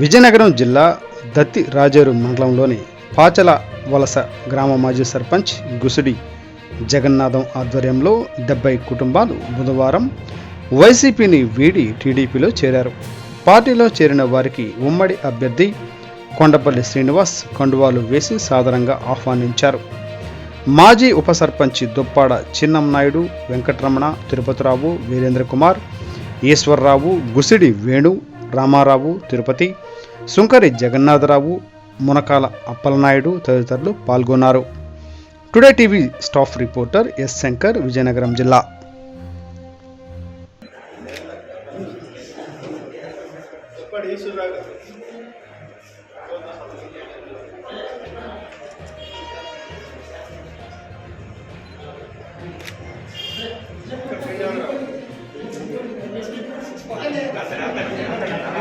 విజయనగరం జిల్లా దత్తి రాజేరు మండలంలోని పాచల వలస గ్రామ మాజీ సర్పంచ్ గుసుడి జగన్నాథం ఆధ్వర్యంలో డెబ్బై కుటుంబాలు బుధవారం వైసీపీని వీడి టీడీపీలో చేరారు. పార్టీలో చేరిన వారికి ఉమ్మడి అభ్యర్థి కొండపల్లి శ్రీనివాస్ కండువాలు వేసి సాధారణంగా ఆహ్వానించారు. మాజీ ఉప సర్పంచి దుప్పాడ చిన్నంనాయుడు వెంకటరమణ తిరుపతిరావు వీరేంద్ర కుమార్ ఈశ్వర్రావు గుసిడి వేణు రామారావు తిరుపతి సుంకరి జగన్నాథరావు మునకాల అప్పలనాయుడు తదితరులు పాల్గొన్నారు today TV staff reporter S Shankar Vizianagaram జిల్లా